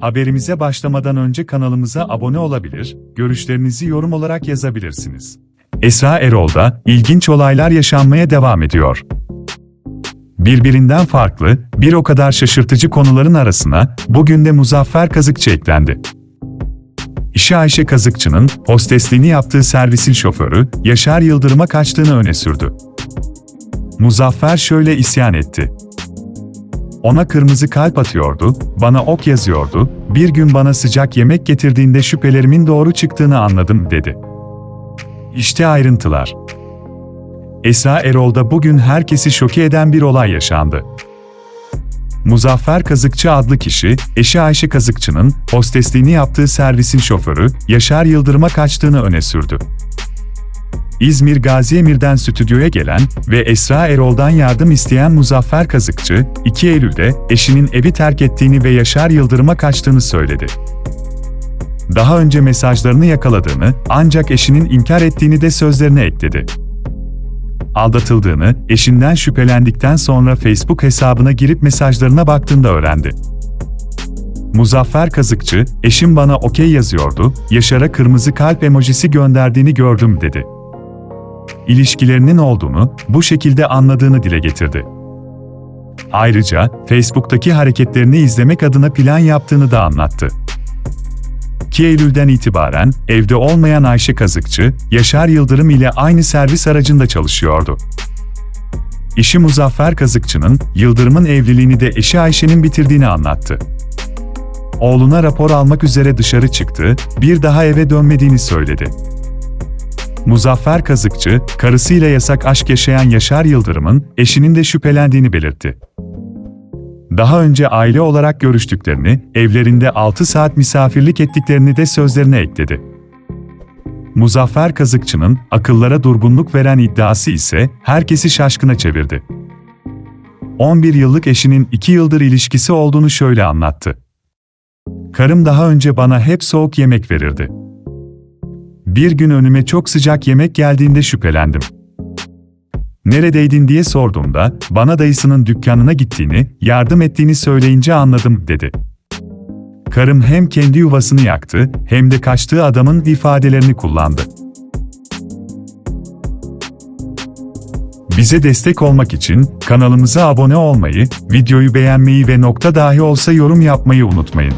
Haberimize başlamadan önce kanalımıza abone olabilir, görüşlerinizi yorum olarak yazabilirsiniz. Esra Erol'da ilginç olaylar yaşanmaya devam ediyor. Birbirinden farklı, bir o kadar şaşırtıcı konuların arasına bugün de Muzaffer Kazıkçı eklendi. İşi Ayşe Kazıkçı'nın hostesliğini yaptığı servisin şoförü Yaşar Yıldırım'a kaçtığını öne sürdü. Muzaffer şöyle isyan etti. Ona kırmızı kalp atıyordu, bana ok yazıyordu, bir gün bana sıcak yemek getirdiğinde şüphelerimin doğru çıktığını anladım dedi. İşte ayrıntılar. Esra Erol'da bugün herkesi şoke eden bir olay yaşandı. Muzaffer Kazıkçı adlı kişi, eşi Ayşe Kazıkçı'nın hostesliğini yaptığı servisin şoförü Yaşar Yıldırım'a kaçtığını öne sürdü. İzmir Gazi Emir'den stüdyoya gelen ve Esra Erol'dan yardım isteyen Muzaffer Kazıkçı, 2 Eylül'de eşinin evi terk ettiğini ve Yaşar Yıldırım'a kaçtığını söyledi. Daha önce mesajlarını yakaladığını ancak eşinin inkar ettiğini de sözlerine ekledi. Aldatıldığını, eşinden şüphelendikten sonra Facebook hesabına girip mesajlarına baktığında öğrendi. Muzaffer Kazıkçı, eşim bana okey yazıyordu, Yaşar'a kırmızı kalp emojisi gönderdiğini gördüm dedi. İlişkilerinin olduğunu, bu şekilde anladığını dile getirdi. Ayrıca, Facebook'taki hareketlerini izlemek adına plan yaptığını da anlattı. 2 Eylül'den itibaren evde olmayan Ayşe Kazıkçı, Yaşar Yıldırım ile aynı servis aracında çalışıyordu. İşi Muzaffer Kazıkçı'nın, Yıldırım'ın evliliğini de eşi Ayşe'nin bitirdiğini anlattı. Oğluna rapor almak üzere dışarı çıktı, bir daha eve dönmediğini söyledi. Muzaffer Kazıkçı, karısıyla yasak aşk yaşayan Yaşar Yıldırım'ın eşinin de şüphelendiğini belirtti. Daha önce aile olarak görüştüklerini, evlerinde 6 saat misafirlik ettiklerini de sözlerine ekledi. Muzaffer Kazıkçı'nın akıllara durgunluk veren iddiası ise herkesi şaşkına çevirdi. 11 yıllık eşinin 2 yıldır ilişkisi olduğunu şöyle anlattı. Karım daha önce bana hep soğuk yemek verirdi. Bir gün önüme çok sıcak yemek geldiğinde şüphelendim. Neredeydin diye sorduğumda, bana dayısının dükkanına gittiğini, yardım ettiğini söyleyince anladım, dedi. Karım hem kendi yuvasını yaktı, hem de kaçtığı adamın ifadelerini kullandı. Bize destek olmak için kanalımıza abone olmayı, videoyu beğenmeyi ve nokta dahi olsa yorum yapmayı unutmayın.